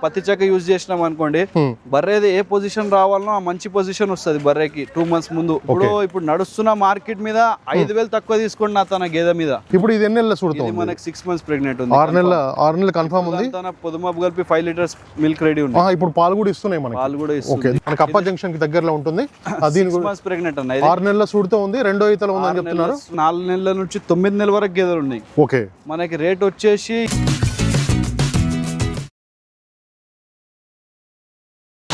పత్తి చెక్క యూజ్ చేసినాం అనుకోండి. బర్రెది ఏ పొజిషన్ రావాలనో ఆ మంచి పొజిషన్ వస్తుంది బర్రెకి టూ మంత్స్ ముందు. ఇప్పుడు ఇప్పుడు నడుస్తున్న మార్కెట్ మీద ఐదు వేలు తక్కువ తీసుకోండి నా తన గేదె మీద. ఇప్పుడు ఇది ఎన్ని నెలల చూడతాం ఇది మనకి సిక్స్ మంత్స్ ప్రెగ్నెంట్ ఉంది. ఆరు నెలల ఆరు నెలల కన్ఫర్మ్ ఉంది? తన పొదుమాపు కలిపి ఫైవ్ లీటర్స్ మిల్క్ రెడీ ఉంది. ఇప్పుడు పాలు కూడా ఇస్తున్నాయి మనకి. పాలు కూడా ఇస్తుంది. మనకి అప్ప జంక్షన్కి దగ్గరలో ఉంటుంది. దీని సిక్స్ మంత్స్ ప్రెగ్నెంట్ అన్న. ఆరు నెలల సూడితో ఉంది రెండో ఈతలో ఉందని చెప్తున్నారు. నాలుగు నెలల నుంచి తొమ్మిది నెలల వరకు గేదెలు ఉన్నాయి. ఓకే. మనకి రేట్ వచ్చేసి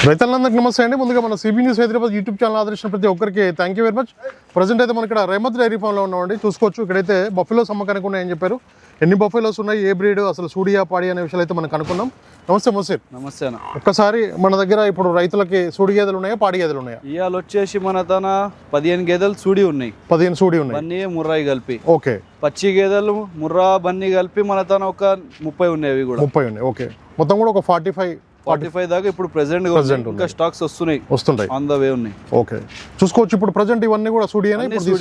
రైతులందరికీ నమస్తే అండి. ముందుగా మన CB news Hyderabad YouTube channel ఆదరించిన ప్రతి ఒక్కరికి thank you very much present అయితే మనం ఇక్కడ రేమత్ డైరీ ఫామ్లో ఉన్నామండి. చూసుకోవచ్చు. ఇక్కడైతే బఫెలోస్ అమ్మకానికి ఉన్నాయని చెప్పారు. ఎన్ని బఫెలోస్ ఉన్నాయి? ఏ బ్రీడ్ అసలు సూడియా పాడి అనే విషయాలు అయితే మనం కనుక్కున్నాం నమస్తే మొసీర్ నమస్తే అన్న. ఒక్కసారి మన దగ్గర ఇప్పుడు రైతులకి సూడి గేదెలు ఉన్నాయా పాడి గేదెలు ఉన్నాయా? ఇవాళ వచ్చేసి మన తన పదిహేను గేదెలు చూడి ఉన్నాయి. పదిహేను సూడి ఉన్నాయి. బన్నీ ముర్రాయి కలిపి. ఓకే. పచ్చి గేదెలు ముర్రా బన్నీ కలిపి మన తన ఒక ముప్పై ఉన్నాయి అవి కూడా. ముప్పై ఉన్నాయి. ఓకే. మొత్తం కూడా ఒక ఫార్టీ ఫైవ్ ఫార్టీ ఫైవ్ దాకా ఇప్పుడు ప్రెసెంట్ Present ఇంకా స్టాక్స్ వస్తున్నాయి. వస్తుంటాయి. ఆన్ ద వే ఉన్నాయి. ఓకే. చూసుకోవచ్చు ఇప్పుడు ప్రజెంట్ ఇవన్నీ కూడా సూడి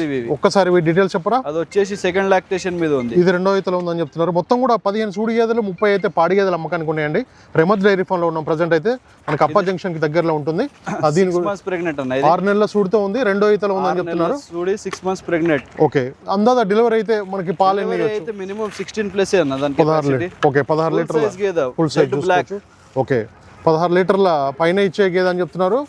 ఇవి. ఒక్కసారి డీటెయిల్స్ చెప్పరా? అది వచ్చేసి సెకండ్ లాక్టేషన్ మీద ఉంది. ఇది రెండో ఈతలో ఉందని చెప్తున్నారు. మొత్తం కూడా పదిహేను సూడి గేదెలు ముప్పై అయితే పాడి గేదెలు అమ్మకానికి ఉన్నాయండి. రెమత్ డైరీ ఫామ్లో ఉన్నాం ప్రజెంట్ అయితే. మనకి అప్ప జంక్షన్కి దగ్గరలో ఉంటుంది. దీని ప్రెగ్నెంట్ ఆరు నెలల సూడితో ఉంది రెండో ఈతలో ఉందని చెప్తున్నారు. చూడి సిక్స్ మంత్స్ ప్రెగ్నెంట్ ఓకే. అందాద డెలివరీ అయితే మనకి పాలు మినిమం సిక్స్టీన్ ప్లస్ అన్న. దాని పదహారు లీటర్. ఓకే పదహారు గేద. Full size black okay. పదహారు లీటర్ల పైన ఇచ్చే గేదె అని చెప్తున్నారు.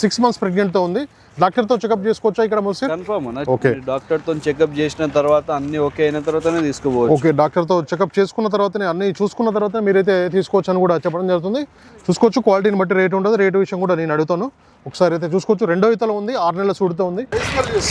సిక్స్ మంత్స్ ప్రెగ్నెంట్తో ఉంది. డాక్టర్తో చెకప్ చేసుకోవచ్చా ఇక్కడ ముసి? కన్ఫర్మ్ అన్న Okay. డాక్టర్తో చెకప్ చేసిన తర్వాత అన్ని ఓకే అయిన తర్వాతనే తీసుకోవచ్చు. ఓకే డాక్టర్తో చెకప్ చేసుకున్న తర్వాతనే అన్ని చూసుకున్న తర్వాత మీరైతే తీసుకోవచ్చు అని కూడా చెప్పడం జరుగుతుంది. చూసుకోవచ్చు క్వాలిటీని బట్టి రేట్ ఉంటుంది. రేటు విషయం కూడా నేను అడుగుతాను. ఒకసారి అయితే చూసుకోవచ్చు. రెండో ఇతలో ఉంది ఆరు నెలల సూడితో ఉంది.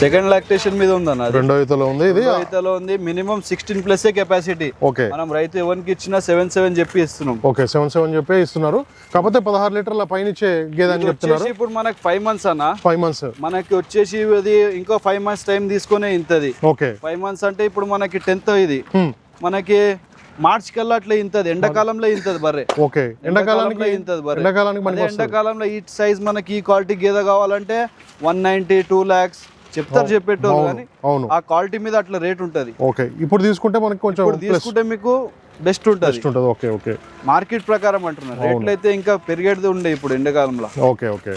సెకండ్ లాక్టేషన్ మీద ఉంది అన్న అది. రెండో ఇతలో ఉంది ఇది. రైతులో ఉంది. Minimum sixteen plus capacity okay. మనం రైతు ఎవరికి ఇచ్చినా సెవెన్ సెవెన్ చెప్పి ఇస్తున్నాం. ఓకే సెవెన్ సెవెన్ చెప్పి ఇస్తున్నారు. కాకపోతే పదహారు లీటర్ల పైన ఇచ్చే గేదె అని చెప్తున్నారు. ఇప్పుడు మనకి ఫైవ్ మంత్స్ అన్న. ఫైవ్ మంత్స్ మనకి వచ్చేసి ఇది ఇంకో ఫైవ్ మంత్స్ టైం తీసుకునే ఇంతది. ఓకే. ఫైవ్ మంత్స్ అంటే ఇప్పుడు మనకి టెన్త్ ఇది. Hmm. మనకి మార్చ్ కల్లా అట్లా ఇంతది ఎండాకాలంలో ఇంతది బర్రె. ఓకే ఎండాకాలంలో ఇంతది బర్రె. ఎండాకాలానికి ఎండాకాలంలో ఈ సైజ్ మనకి ఈ క్వాలిటీ గేదె కావాలంటే వన్ నైన్టీ టూ ల్యాక్స్ చెప్తారు చెప్పేటోళ్ళు కానీ అవును. ఆ క్వాలిటీ మీద అట్లా రేట్ ఉంటది. ఓకే ఇప్పుడు తీసుకుంటే మనకి కొంచెం తీసుకుంటే మీకు బెస్ట్ ఉంటది. బెస్ట్ ఉంటుంది ఓకే ఓకే. మార్కెట్ ప్రకారం అంటున్నారు. రేట్లు అయితే ఇంకా పెరిగేది ఉండే ఇప్పుడు ఎండాకాలంలో. Okay okay.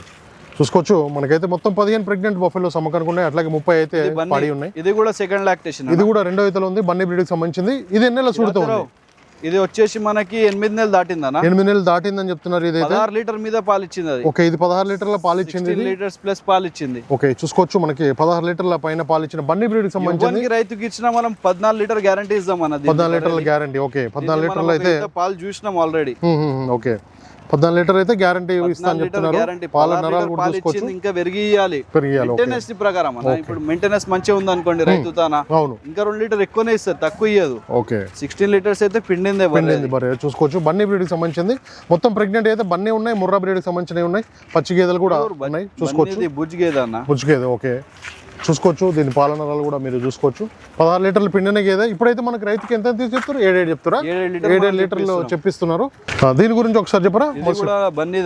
చూసుకోవచ్చు. మనకైతే మొత్తం పదిహేను ప్రెగ్నెంట్ బఫెలో ఉన్నాయి. అట్లాగే ముప్పై అయితే పడి ఉన్నాయి. ఇది కూడా సెకండ్ లాక్టేషన్ ఇది కూడా రెండో ఇతలో ఉంది. బన్నీ బ్రీడ్కి సంబంధించింది. ఇది ఎన్ని నెలల సూడుతో ఉంది? ఇది వచ్చేసి మనకి ఎనిమిది నెలలు దాటిందనా ఎనిమిది నెలలు దాటిందని చెప్తున్నారు ఇదైతే. పదహారు లీటర్ మీద పాలు ఇచ్చింది అది. ఓకే ఇది పదహారు లీటర్ల పాలు ఇచ్చింది లీటర్స్ ప్లస్ పాలు ఇచ్చింది. ఓకే చూసుకోవచ్చు మనకి పదహారు లీటర్ల పైన పాలు ఇచ్చిన బన్నీ బ్రీడ్కి సంబంధించింది. ఇవ్వడానికి రైతుకి ఇచ్చినా మనం పద్నాలుగు లీటర్ గ్యారంటీ ఇస్తాం అన్నది పద్నాలుగు లీటర్ల గ్యారంటీ ఓకే పద్నాలుగు లీటర్లు అయితే. పాలు చూసినాం ఆల్రెడీ ఓకే. పద్నాలుగు లీటర్ అయితే గ్యారంటీ ఇస్తా అని లీటర్ చెప్తున్నారు. పాల నరాలు కూడా చూసుకోవచ్చు ఇంకా పెరిగియాలి. పెరిగియాలి మెయింటెనెన్స్ ప్రకారం ఇప్పుడు మెయింటెనెన్స్ మంచిగా ఉంది అనుకోండి రైతు తానా? అవును. ఇంకా రెండు లీటర్ ఎక్కువనే ఇస్తారు తక్కువ ఇయ్యదు. ఓకే. సిక్స్టీన్ లీటర్స్ అయితే పిండిందే. పిండింది మరి చూసుకోవచ్చు. బన్నీ బ్రీడ్కి సంబంధించింది. మొత్తం ప్రెగ్నెంట్ అయితే బన్నీ ఉన్నాయి ముర్రా బ్రీడ్కి సంబంధించినవి ఉన్నాయి. పచ్చి గేదెలు కూడా ఉన్నాయి. చూసుకోవచ్చు. బన్నీది బుజ్ గేదె అన్న. బుజ్జు గేదె ఓకే. చూసుకోవచ్చు. దీని పాలనరాలు కూడా మీరు చూసుకోవచ్చు. పదహారు లీటర్లు పిండిన గేదె. ఇప్పుడైతే మనకి రైతుకి ఎంత తీసి చెప్తారు? ఏడేడు చెప్తారా? ఏడేడు లీటర్ ఏడేడు లీటర్లు చెప్పిస్తున్నారు. దీని గురించి ఒకసారి చెప్పరా? బన్నీ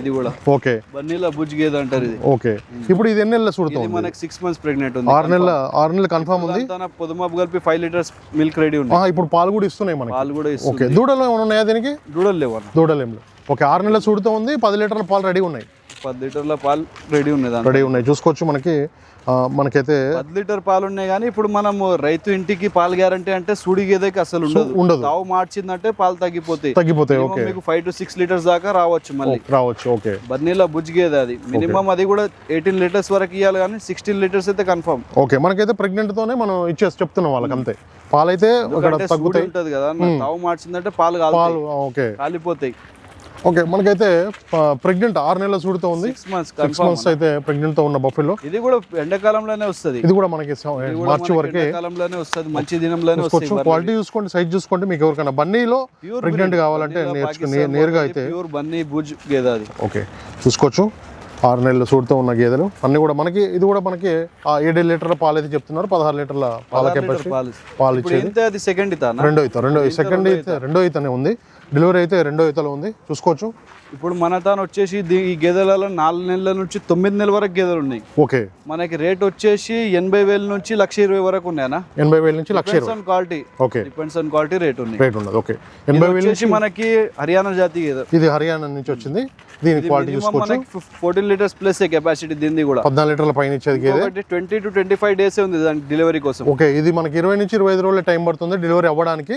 ఇది కూడా. ఓకే. బన్నీలో బుజ్ గేదె అంటారు ఇది. ఓకే. ఇప్పుడు ఇది ఎన్ని నెలల చూడుతాం ఇది మనకి సిక్స్ మంత్స్ ప్రెగ్నెంట్ ఉంది. ఆరు నెలల ఆరు నెలలు కన్ఫర్మ్ ఉంది? తన పొదుమాపు కలిపి ఫైవ్ లీటర్స్ మిల్క్ రెడీ ఉంది. ఇప్పుడు పాలు కూడా ఇస్తున్నాయి మనకి. పాలు కూడా ఇస్తుంది. దూడలు ఏమైనా ఉన్నాయా దీనికి? దూడలు లేవు దూడలు ఏం లేవు ఓకే ఆరు నెలల చూడుతూ ఉంది పది లీటర్ల పాలు రెడీ ఉన్నాయి. పది లీటర్ల పాలు రెడీ ఉన్నాయి రెడీ ఉన్నాయి. చూసుకోవచ్చు మనకి. మనకైతే పది లీటర్ పాలు ఉన్నాయి కానీ ఇప్పుడు మనం రైతు ఇంటికి పాలు గ్యారంటీ అంటే సూడి గేదెకి అసలు ఉండదు. ఉండదు. తావు మార్చిందంటే పాలు తగ్గిపోతాయి. తగ్గిపోతాయి. ఓకే. మీకు ఫైవ్ టు సిక్స్ లీటర్స్ దాకా రావచ్చు మళ్ళీ. రావచ్చు. ఓకే. బన్నీలో బుజ్ గేదె అది మినిమం అది కూడా ఎయిటీన్ లీటర్స్ వరకు ఇవ్వాలి కానీ సిక్స్టీన్ లీటర్స్ అయితే కన్ఫర్మ్ ఓకే మనకైతే ప్రెగ్నెంట్ తోనే మనం ఇచ్చేసి చెప్తున్నాం వాళ్ళకి అంతే. పాలైతే తగ్గుతాయి. ఉంటది కదా. తావు మార్చిందంటే పాలు కాలిపోతాయి. ఓకే మనకైతే ప్రెగ్నెంట్ ఆరు నెలల చూడుతూ ఉంది. సిక్స్ మంత్స్ అయితే ప్రెగ్నెంట్తో ఉన్న బఫెలో ఇది కూడా ఎండాకాలంలోనే వస్తది. ఇది కూడా మనకి మార్చి వరకే ఎండాకాలంలోనే వస్తది మంచి దినంలోనే క్వాలిటీ చూసుకోండి సైజ్ చూసుకోండి మీకు ఎవరికైనా బన్నీలో ప్రెగ్నెంట్ కావాలంటే నేర్చుకుని నేరుగా అయితే ప్యూర్ బన్నీ బుజ్ గేదె అది. ఓకే చూసుకోవచ్చు. ఆరు నెలలు సూడుతో ఉన్న గేదెలు. అన్ని కూడా మనకి ఇది కూడా మనకి ఆ ఏడు లీటర్ల పాలు అయితే చెప్తున్నారు పదహారు లీటర్ల పాల కెపాసిటీ పాలు. ఇచ్చేది. ఇతానా? రెండో ఈత రెండో సెకండ్ అయితే రెండో ఈతనే ఉంది. డెలివరీ అయితే రెండో ఈతలో ఉంది. చూసుకోవచ్చు. ఇప్పుడు మన తాను వచ్చేసి ఈ గేదెలలో నాలుగు నెలల నుంచి తొమ్మిది నెలల వరకు గేదెలు ఉన్నాయి. ఓకే. మనకి రేట్ వచ్చేసి ఎనభై వేల నుంచి లక్ష ఇరవై వరకు ఉన్నాయనా ఎనభై వేల నుంచి లక్ష ఇరవై. Quality okay. Depends on quality rate ఉన్నాయి. రేట్ ఉన్నది. ఓకే. ఎనభై వేలు వచ్చేసి మనకి హర్యానా జాతి గేదె ఇది హర్యానా నుంచి వచ్చింది. దీని క్వాలిటీ చూసుకోవచ్చు. మనకి ఫోర్టీన్ లీటర్స్ ప్లస్ కెపాసిటీ దీనిది కూడా. పద్నాలుగు లీటర్ల పైన ఇచ్చేది గేదె. Twenty two twenty five days ఉంది దానికి డెలివరీ కోసం. ఓకే. ఇది మనకి ఇరవై నుంచి ఇరవై ఐదు రోజుల టైం పడుతుంది డెలివరీ అవ్వడానికి.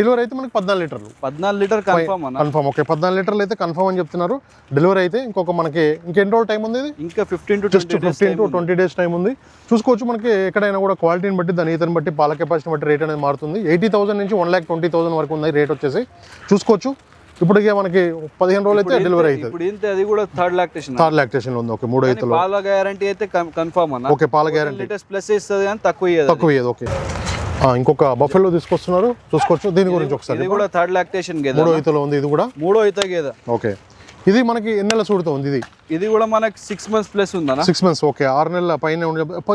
డెలివరీ అయితే మనకి పద్నాలుగు లీటర్లు. పద్నాలుగు లీటర్ కన్ఫర్మ్ కన్ఫర్మ్ ఓకే పద్నాలుగు లీటర్లు అయితే కన్ఫర్మ్ అని చెప్తున్నారు. డెలివరీ అయితే ఇంకొక మనకి ఇంకెన్ని రోజులు టైం ఉంది ఇంకా fifteen to just fifteen to twenty days time ఉంది. చూసుకోవచ్చు మనకి ఎక్కడైనా కూడా క్వాలిటీని బట్టి దాని ఈతని బట్టి పాల కెపాసిటీ బట్టి రేట్ అనేది మారుతుంది. ఎయిటీ థౌసండ్ నుంచి వన్ ల్యాక్ ట్వంటీ థౌసండ్ వరకు ఉంది రేట్ వచ్చేసి. చూసుకోవచ్చు. ఇప్పుడు ఇక మనకి పదిహేను రోజులు అయితే డెలివరీ ఇప్పుడు ఇంత అది కూడా థర్డ్ లాక్టేషన్ థర్డ్ లాక్టేషన్ ఉంది. ఓకే మూడు ఐతలు పాల గ్యారంటీ అయితే కన్ఫర్మ్ అన్న. ఓకే పాల గ్యారంటీ ప్లస్ ఇస్తుంది కానీ తక్కువ తక్కువ ఓకే. ఇంకొక బఫెలో తీసుకొస్తున్నారు. చూసుకోవచ్చు. దీని గురించి ఒకసారి. ఇది కూడా థర్డ్ లాక్టేషన్ గేదె మూడో ఈతలో ఉంది ఇది కూడా? మూడో అయితే గేదె. ఓకే. ఇది మనకి ఎన్ని నెలల చూడుతూ ఉంది ఇది? ఇది కూడా మనకి సిక్స్ మంత్స్ ప్లస్ ఉందన్న. Six months okay. ఆరు నెలల పైన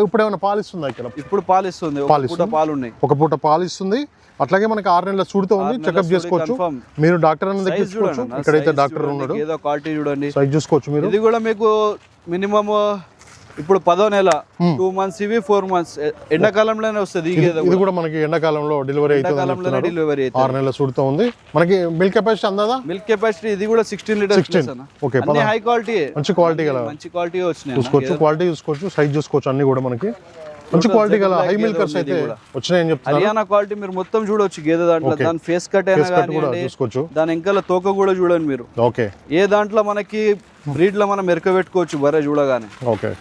ఇప్పుడు ఏమైనా పాలు ఇస్తుందా ఇక్కడ? ఇప్పుడు పాలు ఇస్తుంది. ఒక పాలు పూట పాలు ఉన్నాయి. ఒక పూట పాలు ఇస్తుంది. అట్లాగే మనకి ఆరు నెలల చూడుతూ ఉంది. చెకప్ చేసుకోవచ్చు. మీరు డాక్టర్ అని దగ్గర చూడండి ఇక్కడైతే డాక్టర్ ఉన్నాడు. ఏదో క్వాలిటీ చూడండి. సైజ్ చూసుకోవచ్చు మీరు. ఇది కూడా మీకు మినిమం ఇప్పుడు పదో నెల టూ మంత్స్ ఇవి ఫోర్ మంత్స్ ఎండాకాలంలోనే వస్తుంది ఇది కూడా మనకి ఎండాకాలంలో డెలివరీ ఎండాకాలంలోనే డెలివరీ ఆరు నెలల చూడుతూ ఉంది. మనకి మిల్క్ కెపాసిటీ అందాదా? మిల్క్ కెపాసిటీ ఇది కూడా సిక్స్టీన్ లీటర్స్ ప్లస్ అన్న. ఓకే హై క్వాలిటీ మంచి క్వాలిటీ గల మంచి క్వాలిటీ వచ్చినాయి. చూసుకోవచ్చు క్వాలిటీ చూసుకోవచ్చు సైజ్ చూసుకోవచ్చు అన్ని కూడా మనకి. మంచి క్వాలిటీ గల హై మిల్కర్స్ అయితే వచ్చినాయని చెప్తున్నారు. హర్యానా క్వాలిటీ మీరు మొత్తం చూడొచ్చు గేదె దాంట్లో. దాని ఫేస్ కట్ అయినా కానివ్వండి చూసుకోవచ్చు. దాని వెనకాల తోక కూడా చూడండి మీరు. ఓకే ఏ దాంట్లో మనకి బ్రీడ్లో మనం ఎరక పెట్టుకోవచ్చు బరే చూడగానే. ఓకే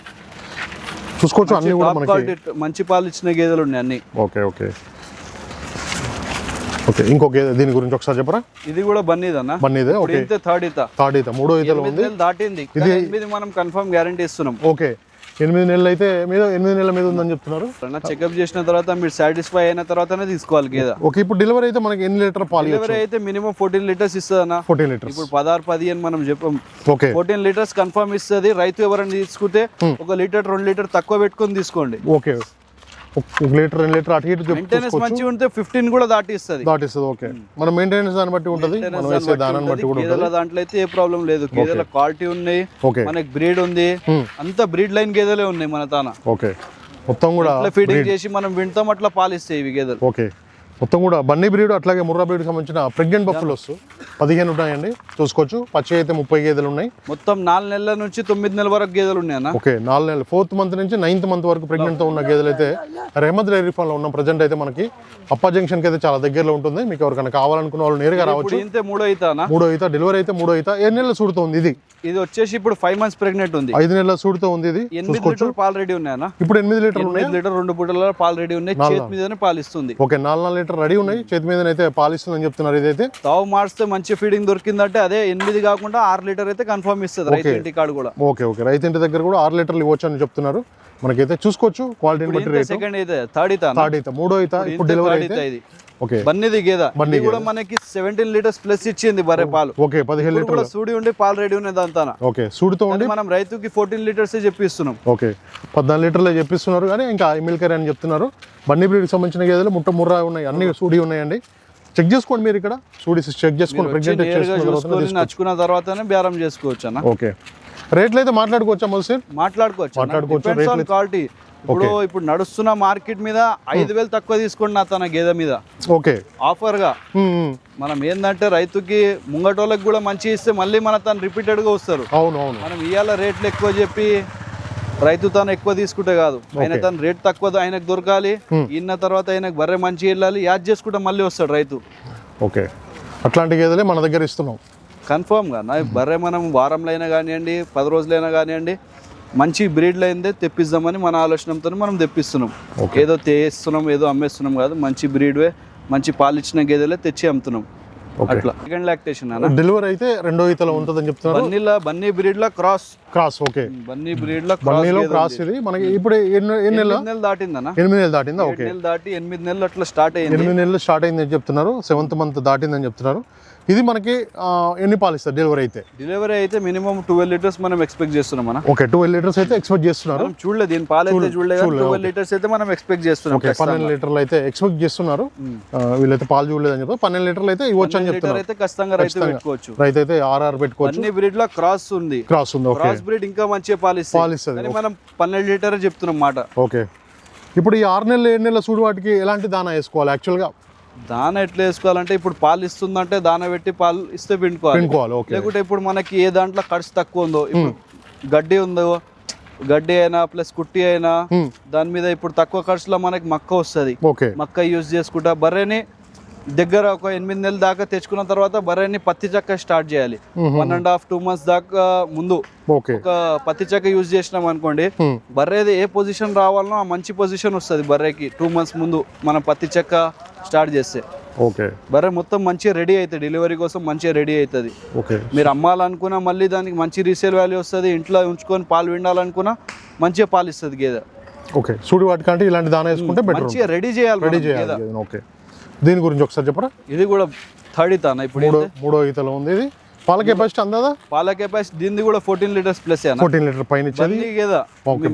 చూసుకోవచ్చు అన్ని కూడా మనకి. మంచి పాలు ఇచ్చిన గేదెలు ఉన్నాయి అన్ని. Okay okay. ఓకే ఇంకొక గేదె దీని గురించి ఒకసారి చెప్పరా? ఇది కూడా బన్నీదన్న. బన్నీదే ఓకే. ఇంతే థర్డ్ ఇత థర్డ్ అయితే మూడో ఈతలో ఉంది. దాటింది. ఎనిమిది మనం కన్ఫర్మ్ గ్యారంటీ ఇస్తున్నాం. ఓకే. ఎనిమిది నెలలు అయితే మీద ఎనిమిది నెలల మీద ఉందని చెప్తున్నారు. చెకప్ చేసిన తర్వాత మీరు సాటిస్ఫై అయిన తర్వాతనే తీసుకోవాలి గేదె. ఓకే ఇప్పుడు డెలివరీ అయితే మనకి ఎన్ని లీటర్ పాలు డెలివరీ అయితే minimum fourteen litres ఇస్తుందన్న. Fourteen litres. ఇప్పుడు పదహారు పదిహేను మనం చెప్పాం. ఓకే. ఫోర్టీన్ లీటర్స్ కన్ఫర్మ్ ఇస్తుంది రైతు ఎవరైనా తీసుకుంటే ఒక లీటర్ రెండు లీటర్ తక్కువ పెట్టుకొని తీసుకోండి. ఓకే. లీటర్ రెండు లీటర్ అటు ఇటు మెయింటెనెన్స్ మంచిగా ఉంటే ఫిఫ్టీన్ కూడా దాటి ఇస్తుంది దాటిస్తుంది ఓకే. మన మెయింటెనెన్స్ దాన్ని బట్టి ఉంటుంది మనం వేసే దానాన్ని బట్టి కూడా గేదెల దాంట్లో అయితే ఏ ప్రాబ్లం లేదు. గేదెల క్వాలిటీ ఉన్నాయి మనకి బ్రీడ్ ఉంది. అంతా బ్రీడ్ లైన్ గేదెలే ఉన్నాయి మన తాన. ఓకే. మొత్తం కూడా ఫీడింగ్ చేసి మనం వింటాం అట్లా పాలిస్తాయి ఇవి గేదెలు. ఓకే. మొత్తం కూడా బన్నీ బ్రీడ్ అట్లాగే ముర్రా బ్రీడ్ సంబంధించిన ప్రెగ్నెంట్ బఫ్ఫలోస్ పదిహేను ఉన్నాయండి. చూసుకోవచ్చు. పచ్చి అయితే ముప్పై గేదెలు ఉన్నాయి. మొత్తం నాలుగు నెలల నుంచి తొమ్మిది నెలల వరకు గేదెలు ఉన్నాయి ఓకే నాలుగు నెలలు. ఫోర్త్ మంత్ నుంచి నైన్త్ మంత్ వరకు pregnant తో ఉన్న గేదెలు అయితే రెహమద్ డైరీ ఫామ్లో ఉన్న ప్రజెంట్ అయితే మనకి అప్పా జంక్షన్కి అయితే చాలా దగ్గరలో ఉంటుంది. మీకు ఎవరికైనా కావాలనుకున్న వాళ్ళు నేరుగా రావచ్చు. ఇంతే మూడో అవుతానా మూడో ఈత డెలివరీ అయితే మూడో ఈత. ఏడు నెలల సూడుతోంది ఇది? ఇది వచ్చేసి ఇప్పుడు ఫైవ్ మంత్స్ ప్రెగ్నెంట్ ఉంది. ఐదు నెలల సూడుతో ఉంది ఇది. ఎనిమిది లీటర్ పాలు రెడీ ఉన్నాయన్న? ఇప్పుడు ఎనిమిది లీటర్లు ఉన్నాయి? ఎనిమిది లీటర్ రెండు పూటల పాలు రెడీ ఉన్నాయి. చేతి మీదనే పాలు ఇస్తుంది. ఓకే నాలుగు నాలుగు లీటర్ రెడీ ఉన్నాయి. చేతి మీద అయితే పాలిస్తుందని చెప్తున్నారు ఇదైతే. తావు మార్చితే మంచి ఫీడింగ్ దొరికిందంటే అదే ఎనిమిది కాకుండా ఆరు లీటర్ అయితే కన్ఫర్మ్ ఇస్తుంది. రైతు ఇంటి కాడు కూడా. Okay okay. రైతు ఇంటి దగ్గర కూడా ఆరు లీటర్లు ఇవ్వచ్చు అని చెప్తున్నారు. మనకైతే చూసుకోవచ్చు క్వాలిటీని బట్టి రేట్. సెకండ్ అయితే థర్డ్ ఇతా థర్డ్ ఈత మూడో ఈత ఇప్పుడు డెలివరీ అయితే ఇది. ఓకే. బన్నిది గేద? ఇది కూడా మనకి సెవెంటీన్ లీటర్స్ ప్లస్ ఇచ్చింది బర్రె పాలు. ఓకే పదిహేను కూడా సూడి ఉండి పాలు రెడీ ఉన్నాయి దాంతో ఓకే సూడుతో ఉండి. మనం రైతుకి ఫోర్టీన్ లీటర్స్ చెప్పిస్తున్నాం. ఓకే పద్నాలుగు లీటర్లే చెప్పిస్తున్నారు కానీ ఇంకా మిల్కర్ అని చెప్తున్నారు. బండి బ్రీడ్కి సంబంధించిన గేదెలు ముట్ట ముర్రా ఉన్నాయి అన్ని సూడి ఉన్నాయండి. చెక్ చేసుకోండి మీరు ఇక్కడ. సూడి చెక్ చేసుకోండి. నచ్చుకున్న తర్వాతనే బేరం చేసుకోవచ్చు అన్న ఓకే. రేట్లు అయితే మాట్లాడుకోవచ్చా. మొదలు మాట్లాడుకోవచ్చు? మాట్లాడుకోవచ్చు, క్వాలిటీ ఇప్పుడు ఇప్పుడు నడుస్తున్న మార్కెట్ మీద ఐదు వేలు తక్కువ తీసుకోండి నా తన గేదె మీద. ఓకే. ఆఫర్గా. మనం ఏంటంటే రైతుకి ముంగటోళ్ళకి కూడా మంచి ఇస్తే మళ్ళీ మన తను రిపీటెడ్గా వస్తారు. అవును అవును. మనం ఇవాళ రేట్లు ఎక్కువ చెప్పి రైతు తను ఎక్కువ తీసుకుంటే కాదు. ఆయన తను రేట్ తక్కువ ఆయనకు దొరకాలి ఇన్న తర్వాత ఆయనకు బర్రె మంచి వెళ్ళాలి యాడ్ చేసుకుంటే మళ్ళీ వస్తాడు రైతు. ఓకే. అట్లాంటి గేదెలే మన దగ్గర ఇస్తున్నాం. కన్ఫర్మ్గా. నా బర్రె మనం వారంలో అయినా కానివ్వండి పది రోజులైనా కానివ్వండి మంచి బ్రీడ్లు అయిందే తెప్పిద్దామని మన ఆలోచనతో మనం తెప్పిస్తున్నాం. ఏదో తెస్తున్నాం ఏదో అమ్మేస్తున్నాం కాదు మంచి బ్రీడ్వే మంచి పాలిచ్చిన గేదెలే తెచ్చి అమ్ముతున్నాం. అట్లా. సెకండ్ లాక్టేషన్ డెలివరీ అయితే రెండో ఈతలో ఉంటుందని చెప్తున్నారు. బన్నీల బన్నీ బ్రీడ్ లా cross cross okay Banni breed లా క్రాస్ బన్నీలో క్రాస్ ఇది. మనకి ఇప్పుడు ఎన్ని నెలలు ఎనిమిది నెలలు? దాటిందన్న ఎనిమిది నెలలు దాటిందా? ఓకే. నెలలు దాటి ఎనిమిది నెలలు అట్లా స్టార్ట్ అయ్యింది ఎనిమిది నెలలు స్టార్ట్ అయిందని చెప్తున్నారు. సెవెంత్ మంత్ దాటిందని చెప్తున్నారు. ఇది మనకి ఎన్ని పాలు ఇస్తారు డెలివరీ అయితే? డెలివరీ అయితే మినిమం ట్వెల్వ్ లీటర్స్ మనం ఎక్స్పెక్ట్ చేస్తున్నాం మనం ఓకే ట్వెల్వ్ లీటర్స్ అయితే ఎక్స్పెక్ట్ చేస్తున్నారు. చూడలేదు దీని పాలు అయితే చూడలేదు ట్వెల్వ్ లీటర్స్ అయితే మనం ఎక్స్పెక్ట్ చేస్తున్నాం ఓకే పన్నెండు లీటర్లు అయితే ఎక్స్పెక్ట్ చేస్తున్నారు. వీళ్ళైతే పాలు చూడలేదని చెప్పి పన్నెండు లీటర్లు అయితే ఇవ్వచ్చు అని చెప్తున్నారు. అయితే ఖచ్చితంగా రైతు పెట్టుకోవచ్చు. రైతు అయితే ఆర్ఆర్ పెట్టుకోవచ్చు. అన్ని బ్రీడ్లో క్రాస్ ఉంది. క్రాస్ ఉంది క్రాస్ బ్రీడ్ ఇంకా మంచిగా పాలిస్తుంది పాలు ఇస్తుంది కానీ మనం పన్నెండు లీటర్ చెప్తున్నాం మాట. ఓకే. ఇప్పుడు ఈ ఆరు నెలలు ఏడు నెలల సూడు వాటికి ఎలాంటి దానా వేసుకోవాలి? యాక్చువల్గా దాన ఎట్లా వేసుకోవాలంటే ఇప్పుడు పాలు ఇస్తుందంటే దాన పెట్టి పాలు ఇస్తే పిండుకోవాలి. లేకుంటే ఇప్పుడు మనకి ఏ దాంట్లో ఖర్చు తక్కువ ఉందో ఇప్పుడు గడ్డి ఉందో గడ్డి అయినా ప్లస్ కుట్టి అయినా. దాని మీద ఇప్పుడు తక్కువ ఖర్చులో మనకి మక్క వస్తుంది. మక్క యూజ్ చేసుకుంటా బర్రెని దగ్గర ఒక ఎనిమిది నెలల దాకా తెచ్చుకున్న తర్వాత బర్రెని పత్తి చెక్క స్టార్ట్ చేయాలి. One and half two months దాకా ముందు ఒక పత్తి చెక్క యూజ్ చేసినాం అనుకోండి. బర్రెది ఏ పొజిషన్ రావాలనో ఆ మంచి పొజిషన్ వస్తుంది బర్రెకి టూ మంత్స్ ముందు మనం పత్తి చెక్క స్టార్ట్ చేస్తే. ఓకే. బర్రె మొత్తం మంచిగా రెడీ అవుతుంది డెలివరీ కోసం మంచిగా రెడీ అవుతుంది. ఓకే. మీరు అమ్మాలనుకున్నా మళ్ళీ దానికి మంచి రీసేల్ వాల్యూ వస్తుంది ఇంట్లో ఉంచుకొని పాలు విండాలనుకున్నా మంచిగా పాలు ఇస్తుంది గేదె. ఓకే. సూడి వాటికంటే ఇలాంటి దానా వేసుకుంటే మంచిగా రెడీ చేయాలి రెడీ చేయాలి ఓకే. దీని గురించి ఒకసారి చెప్పరా? ఇది కూడా థర్డ్ ఇతానా ఇప్పుడు మూడో మూడో ఈతలో ఉంది ఇది. పాల కెపాసిటీ అందాదా? పాల కెపాసిటీ దీనిది కూడా fourteen litres plus fourteen litre పైన గేదె.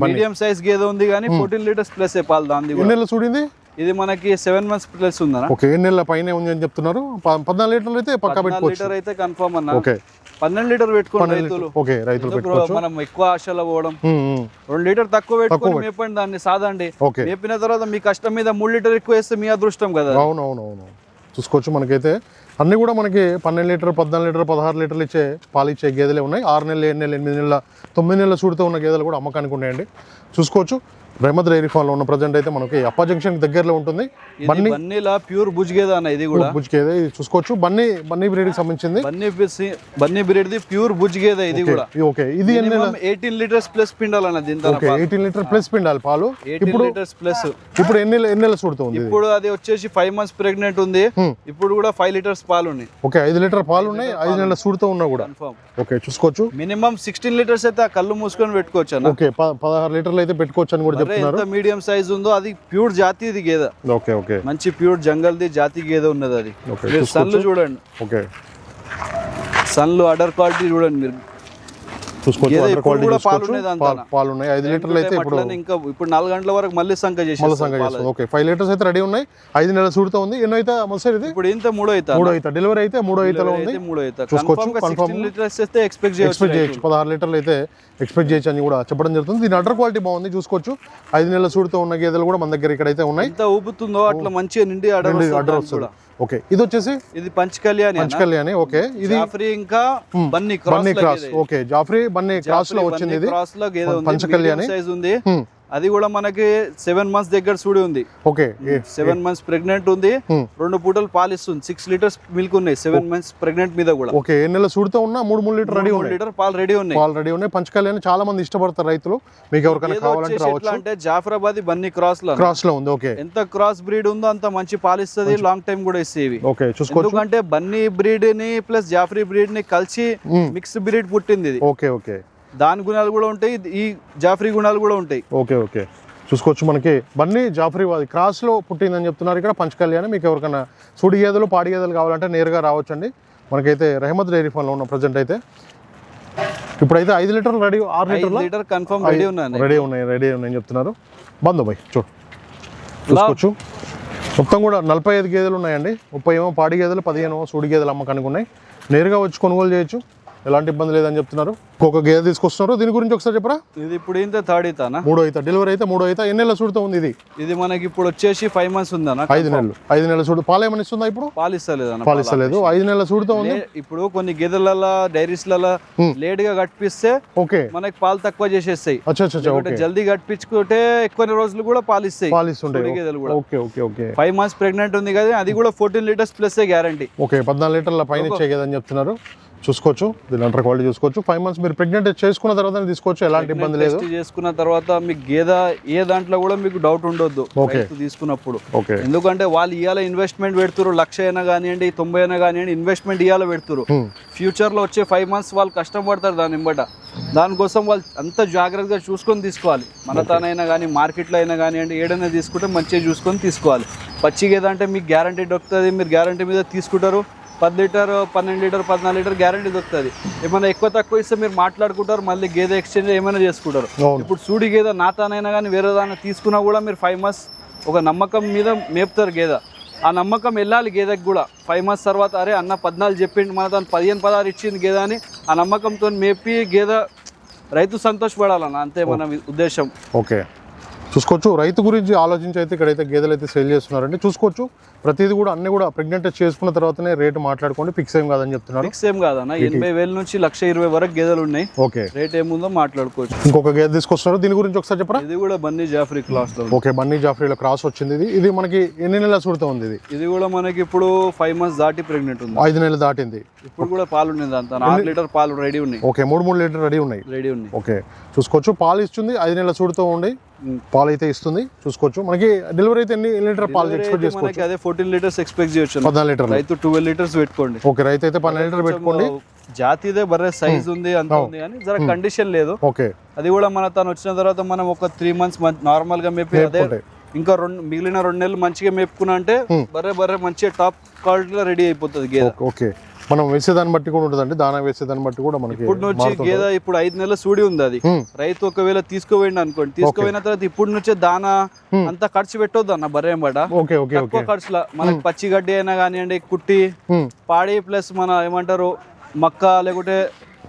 మీడియం సైజ్ గేదె ఉంది కానీ ఫోర్టీన్ లీటర్స్ ప్లస్ పాలు దాని ఎన్ని చూడింది ఇది మనకి సెవెన్ మంత్స్ ప్లస్ ఉందనా? ఓకే ఎన్ని నెలల పైన ఉంది అని చెప్తున్నారు. పద్నాలుగు లీటర్లు అయితే పక్కా పెట్టుకోవచ్చు. లీటర్ అయితే కన్ఫర్మ్ అన్న. ఓకే. పన్నెండు లీటర్ పెట్టుకోండి రైతులు. లీటర్. ఓకే రైతులు ఎందుకు పెట్టుకోవచ్చు. మనం ఎక్కువ ఆశలో పోవడం. రెండు లీటర్ తక్కువ పెట్టుకొని మేపండి దాన్ని సాదండి. మేపిన తర్వాత మీ కష్టం మీద మూడు లీటర్ ఎక్కువ వేస్తే మీ అదృష్టం కదా. అవును అవును అవును చూసుకోవచ్చు మనకైతే. అన్నీ కూడా మనకి పన్నెండు లీటర్ పద్నాలుగు లీటర్ పదహారు లీటర్లు ఇచ్చే పాలు ఇచ్చే గేదెలే ఉన్నాయి. ఆరు నెలలు ఏడు నెలలు ఎనిమిది నెలల తొమ్మిది నెలల చూడుతూ ఉన్న గేదెలు కూడా అమ్మకానికి ఉన్నాయండి. చూసుకోవచ్చు. రెహమద్ డైరీ ఫామ్లో ఉన్న ప్రజెంట్ అయితే మనకి అప్ప జంక్షన్ దగ్గరలో ఉంటుంది. ఇది బన్నీలా ప్యూర్ భుజ్గేదా అన్న ఇది కూడా. బుజ్ గేదె ఇది చూసుకోవచ్చు. బన్నీ బన్నీ బ్రీడ్కి సంబంధించింది. Banni Banni breed the pure భుజ్గేదా ఇది కూడా. ఓకే. ఇది ఎయిటీన్ లీటర్స్ ప్లస్ పిండాలన్న దీని ఓకే ఎయిటీన్ లీటర్ ప్లస్ పిండాలి పాలు. ఎయిటీన్ లీటర్స్ ప్లస్ ఇప్పుడు ఎన్ని ఎన్ని నెలలు చూడుతుంది ఇప్పుడు అది వచ్చేసి ఫైవ్ మంత్స్ ప్రెగ్నెంట్ ఉంది. ఇప్పుడు కూడా ఫైవ్ లీటర్స్ పాలు ఉన్నాయి. ఓకే ఐదు లీటర్ పాలు ఉన్నాయి. ఐదు నెలల చూడుతూ ఉన్నా కూడా. ఓకే చూసుకోవచ్చు. మినిమం సిక్స్టీన్ లీటర్స్ అయితే ఆ కళ్ళు మూసుకొని పెట్టుకోవచ్చు ఓకే పదహారు లీటర్లు అయితే పెట్టుకోవచ్చు అని కూడా బర్రె ఎంత మీడియం సైజ్ ఉందో అది ప్యూర్ జాతిది గేదె. Okay okay. మంచి ప్యూర్ జంగల్ది జాతి గేదె ఉన్నది అది. సన్లు చూడండి. ఓకే. సన్లు అడర్ క్వాలిటీ చూడండి మీరు. చూసుకోవచ్చు. క్వాలిటీ పాలు చూసుకోవచ్చు. ఉన్నాయి. పాలు- ఐదు లీటర్లు అయితే ఇప్పుడు ఇంకా ఇప్పుడు నాలుగు గంటల వరకు మళ్ళీ సంఖ్య మళ్ళీ చేసి సంఘ చేస్తుంది. ఓకే ఫైవ్ లీటర్స్ అయితే రెడీ ఉన్నాయి. ఐదు నెలల చూడుతూ ఉంది. ఎన్నో అయితే మొదటి ఇది? ఇప్పుడు ఇంత మూడో అవుతా మూడో అయితే డెలివరీ అయితే మూడో ఈతలో ఉంది అయితే మూడో అవుతా. చూసుకోవచ్చు, కన్ఫర్మ్ లీటర్స్ అయితే ఎక్స్పెక్ట్ చేయొచ్చు ఎక్స్పెక్ట్ చేయొచ్చు. పదహారు లీటర్లు అయితే ఎక్స్పెక్ట్ చేయొచ్చు అని కూడా చెప్పడం జరుగుతుంది. దీని అడర్ క్వాలిటీ బాగుంది చూసుకోవచ్చు. ఐదు నెలల చూడుతూ ఉన్న గేదెలు కూడా మన దగ్గర ఇక్కడైతే ఉన్నాయి. ఎంత ఊపుతుందో అట్లా మంచిగా నిండి అడర్ అడర్ వస్తుంది ఓకే. ఇది వచ్చేసి? ఇది పంచ్ కళ్యాణి అన్న. కళ్యాణి ఓకే. ఇది జాఫ్రీ ఇంకా Banni cross Banni cross. Okay Jafri Banni క్రాస్లో వచ్చింది ఇది. క్రాస్లో ఉంది. పంచ కళ్యాణి. సైజ్ ఉంది. అది కూడా మనకి సెవెన్ మంత్స్ దగ్గర చూడి ఉంది. ఓకే సెవెన్ మంత్స్ ప్రెగ్నెంట్ ఉంది. రెండు పూటలు పాలిస్తుంది సిక్స్ లీటర్స్ మిల్క్ ఉన్నాయి. సెవెన్ మంత్స్ ప్రెగ్నెంట్ మీద కూడా. ఓకే ఏ నెల చూడుతూ ఉన్నా మూడు మూడు లీటర్ రెడీ మూడు ఉన్నాయి. లీటర్ పాలు రెడీ ఉన్నాయి. పాలు రెడీ ఉన్నాయి. పంచకళ్యాణి చాలా మంది ఇష్టపడతారు రైతులు. మీకు ఎవరికైనా కావాలంటే రావచ్చు. అంటే జాఫరాబాద్ బన్నీ క్రాస్లో. క్రాస్లో ఉంది ఓకే. ఎంత క్రాస్ బ్రీడ్ ఉందో అంత మంచి పాలిస్తుంది లాంగ్ టైం కూడా ఇస్తేవి ఓకే చూసుకోవచ్చు. ఎందుకంటే బన్నీ బ్రీడ్ని ప్లస్ జాఫ్రీ బ్రీడ్ని కలిసి. మిక్స్ బ్రీడ్ పుట్టింది ఇది. Okay okay. దాని గుణాలు కూడా ఉంటాయి ఈ జాఫ్రీ గుణాలు కూడా ఉంటాయి. Okay okay. చూసుకోవచ్చు మనకి. బన్నీ జాఫరీ వాది క్రాస్లో పుట్టిందని చెప్తున్నారు ఇక్కడ పంచకళ్యాణి మీకు ఎవరికైనా సుడి గేదెలు పాడి గేదెలు కావాలంటే నేరుగా రావచ్చండి. మనకైతే రెహమద్ డైరీ ఫామ్లో ఉన్న ప్రజెంట్ అయితే. ఇప్పుడైతే ఐదు లీటర్లు రెడీ ఆరు ఐదు లీటర్లు? లీటర్ కన్ఫర్మ్ రెడీ ఉన్నాను రెడీ ఉన్నాయి రెడీ ఉన్నాయని చెప్తున్నారు. బంధు బాయ్ చూడు. చూసుకోవచ్చు. మొత్తం కూడా నలభై ఐదు గేదెలు ఉన్నాయండి. ముప్పై ఏమో పాడి గేదెలు పదిహేను ఏమో సూడి గేదెలు అమ్మకానికి ఉన్నాయి. నేరుగా వచ్చి కొనుగోలు చేయొచ్చు. ఎలాంటి ఇబ్బంది లేదని చెప్తున్నారు? ఒక్కొక్క గేదె తీసుకొస్తున్నారు. దీని గురించి ఒకసారి చెప్పరా? ఇది ఇప్పుడు ఇంత థర్డ్ ఇతానా మూడో అయితే డెలివరీ అయితే మూడో అయితే ఎన్ని నెలల చూడుతూ ఉంది ఇది? ఇది మనకి ఇప్పుడు వచ్చేసి ఫైవ్ మంత్స్ ఉందన్న ఐదు నెలలు. ఐదు నెలల చూడు పాలు ఏమైనా ఇస్తుందా ఇప్పుడు? పాలిస్తలేదు అన్న పాలు ఇస్తలేదు. ఐదు నెలల చూడుతూ ఉంది. ఇప్పుడు కొన్ని గేదెలలో డైరీస్లలో లేట్గా కట్టిస్తే ఓకే. మనకి పాలు తక్కువ చేసేస్తాయి. జల్దీ కట్టించుకుంటే ఎక్కువ రోజులు కూడా పాలిస్తాయి. పాలు ఇస్తుంటాయి సుడి గేదెలు కూడా. Okay okay okay. Five months pregnant ఉంది కదా అది కూడా fourteen litres plus guarantee okay పద్నాలుగు లీటర్ల పైన ఇచ్చేదని చెప్తున్నారు. చూసుకోవచ్చు దీని క్వాలిటీ చూసుకోవచ్చు. ఫైవ్ మంత్స్ మీరు ప్రెగ్నెంట్ చేసుకున్న తర్వాత తీసుకోవచ్చు ఎలాంటి ఇబ్బంది లేదు. చేసుకున్న తర్వాత మీకు గేదె ఏ దాంట్లో కూడా మీకు డౌట్ ఉండొద్దు తీసుకున్నప్పుడు. ఎందుకంటే వాళ్ళు ఇవాళ ఇన్వెస్ట్మెంట్ పెడుతురు లక్ష అయినా కానివ్వండి తొంభై అయినా కానివ్వండి ఇన్వెస్ట్మెంట్ ఇవాళ పెడుతురు. ఫ్యూచర్లో వచ్చే ఫైవ్ మంత్స్ వాళ్ళు కష్టపడతారు దాని ఇంబట దానికోసం వాళ్ళు అంత జాగ్రత్తగా చూసుకొని తీసుకోవాలి. మన తానైనా కానీ మార్కెట్లో అయినా కానివ్వండి ఏడైనా తీసుకుంటే మంచిగా చూసుకొని తీసుకోవాలి. పచ్చి గేదె అంటే మీకు గ్యారంటీ దొరుకుతుంది మీరు గ్యారంటీ మీద తీసుకుంటారు. పది లీటర్ పన్నెండు లీటర్ పద్నాలుగు లీటర్ గ్యారంటీ దొరుకుతుంది. ఏమైనా ఎక్కువ తక్కువ ఇస్తే మీరు మాట్లాడుకుంటారు మళ్ళీ గేదె ఎక్స్చేంజ్ ఏమైనా చేసుకుంటారు. ఇప్పుడు సూడి గేదె నాతానైనా కానీ వేరే దాన్ని తీసుకున్నా కూడా మీరు ఫైవ్ మంత్స్ ఒక నమ్మకం మీద మేపుతారు గేదె. ఆ నమ్మకం వెళ్ళాలి గేదెకి కూడా. ఫైవ్ మంత్స్ తర్వాత అరే అన్న పద్నాలుగు చెప్పిండు మన దాన్ని పదిహేను పదహారు ఇచ్చింది గేదె అని ఆ నమ్మకంతో మేపి గేదె రైతు సంతోషపడాలన్న అంతే మన ఉద్దేశం. ఓకే. చూసుకోవచ్చు. రైతు గురించి ఆలోచించి అయితే ఇక్కడైతే గేదెలు అయితే సేల్ చేస్తున్నారండి. చూసుకోవచ్చు. ప్రతిదీ కూడా అన్ని కూడా ప్రెగ్నెంట్ చేసుకున్న తర్వాతనే రేటు మాట్లాడుకోండి. ఫిక్స్ ఏం కాదని చెప్తున్నారు. ఫిక్స్ ఏం కాదన్న. ఎనభై వేల నుంచి లక్ష ఇరవై వరకు గేదెలు ఉన్నాయి. ఓకే. రేట్ ఏముందో మాట్లాడుకోవచ్చు. ఇంకొక గేదె తీసుకొస్తున్నారు. దీని గురించి ఒకసారి చెప్పరా? ఇది కూడా బన్నీ జాఫ్రీ క్లాస్లో. ఓకే బన్నీ జాఫ్రీలో క్రాస్ వచ్చింది ఇది. ఇది మనకి ఎన్ని నెలల చూడుతూ ఉంది ఇది? ఇది కూడా మనకి ఇప్పుడు ఫైవ్ మంత్స్ దాటి ప్రెగ్నెంట్ ఉంది. ఐదు నెలలు దాటింది. ఇప్పుడు కూడా పాలు ఉంది అంత నాలుగు లీటర్ పాలు రెడీ ఉన్నాయి. ఓకే మూడు మూడు లీటర్ రెడీ ఉన్నాయి. రెడీ ఉన్నాయి. ఓకే చూసుకోవచ్చు. పాలు ఇస్తుంది. ఐదు నెలల చూడుతూ ఉండి. పాలు అయితే ఇస్తుంది. చూసుకోవచ్చు. మనకి డెలివరీ అయితే ఎన్ని లీటర్ పాలు ఎక్స్పెక్ట్ చేసుకోవచ్చు? అదే ఫోర్టీన్ లీటర్స్ ఎక్స్పెక్ట్ చేయొచ్చు పద్నాలుగు లీటర్లు. రైతు ట్వెల్వ్ లీటర్స్ పెట్టుకోండి. ఓకే రైతు అయితే పన్నెండు లీటర్ పెట్టుకోండి. జాతిదే బర్రె సైజ్ ఉంది అంత ఉంది కానీ జర కండిషన్ లేదు. ఓకే. అది కూడా మన తను వచ్చిన తర్వాత మనం ఒక త్రీ మంత్స్ నార్మల్గా మేపి అదే. ఇంకా రెండు మిగిలిన రెండు నెలలు మంచిగా మేపుకున్నా అంటే బర్రె బర్రె మంచిగా టాప్ క్వాలిటీలో రెడీ అయిపోతుంది గేదె. ఓకే. మనం వేసేదాన్ని బట్టి కూడా ఉంటుందండి. దానా వేసేదాన్ని బట్టి కూడా మనకి ఇప్పుడు నుంచి గేదె ఇప్పుడు ఐదు నెలల సూడి ఉంది అది. రైతు ఒకవేళ తీసుకుపోయింది అనుకోండి తీసుకుపోయిన తర్వాత ఇప్పుడు నుంచే దానా అంతా ఖర్చు పెట్టొద్దు అన్న బర్రె బట ఓకే ఓకే ఓకే. తక్కువ ఖర్చులో. మనకి పచ్చి గడ్డి అయినా కానివ్వండి కుట్టి. పాడి ప్లస్ మన ఏమంటారు మక్క లేకుంటే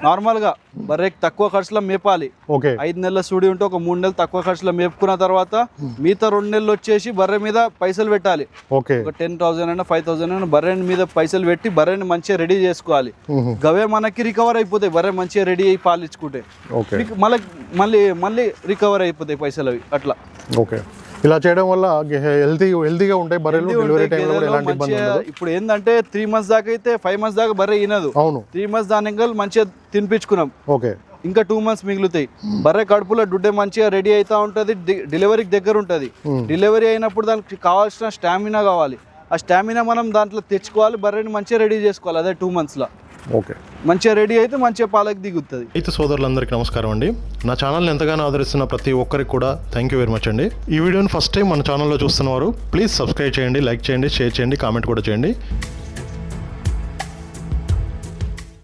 నార్మల్గా బర్రెకి తక్కువ ఖర్చులో మేపాలి. ఓకే. ఐదు నెలల సూడి ఉంటే ఒక మూడు నెలలు తక్కువ ఖర్చులో మేపుకున్న తర్వాత మిగతా రెండు నెలలు వచ్చేసి బర్రె మీద పైసలు పెట్టాలి. ఓకే. ఒక టెన్ థౌసండ్ అయినా ఫైవ్ థౌసండ్ అయినా బర్రె మీద పైసలు పెట్టి బర్రెని మంచిగా రెడీ చేసుకోవాలి. మ్మ్. గవే మనకి రికవర్ అయిపోతాయి బర్రె మంచిగా రెడీ అయ్యి పాలు ఇచ్చుకుంటే ఓకే. మీకు మళ్ళీ మళ్ళీ మళ్ళీ రికవర్ అయిపోతాయి పైసలు అవి అట్లా. ఓకే. ఇలా చేయడం వల్ల హెల్తీ హెల్తీగా ఉంటాయి బర్రెలు డెలివరీ టైంలో కూడా ఎలాంటి ఇబ్బంది ఉండదు. ఇప్పుడు ఏంటంటే త్రీ మంత్స్ దాకా అయితే ఫైవ్ మంత్స్ దాకా బర్రె ఈనదు. అవును. త్రీ మంత్స్ దాని ఇంకా మంచిగా తినిపించుకున్నాం. ఓకే. ఇంకా టూ మంత్స్ మిగులుతాయి. బర్రె కడుపులో డుడ్డే మంచిగా రెడీ అవుతా ఉంటుంది డెలివరీకి దగ్గర ఉంటుంది. Hmm. డెలివరీ అయినప్పుడు దానికి కావాల్సిన స్టామినా కావాలి. ఆ స్టామినా మనం దాంట్లో తెచ్చుకోవాలి బర్రెని మంచిగా రెడీ చేసుకోవాలి అదే టూ మంత్స్లో ఓకే. మంచిగా రెడీ అయితే మంచిగా పాలకి దిగుతుంది. రైతు సోదరులందరికీ నమస్కారం అండి. నా ఛానల్ని ఎంతగానో ఆదరిస్తున్న ప్రతి ఒక్కరికి కూడా థ్యాంక్ యూ వెరీ మచ్ అండి. ఈ వీడియోని ఫస్ట్ టైం మన ఛానల్లో చూస్తున్నవారు ప్లీజ్ సబ్స్క్రైబ్ చేయండి లైక్ చేయండి షేర్ చేయండి కామెంట్ కూడా చేయండి.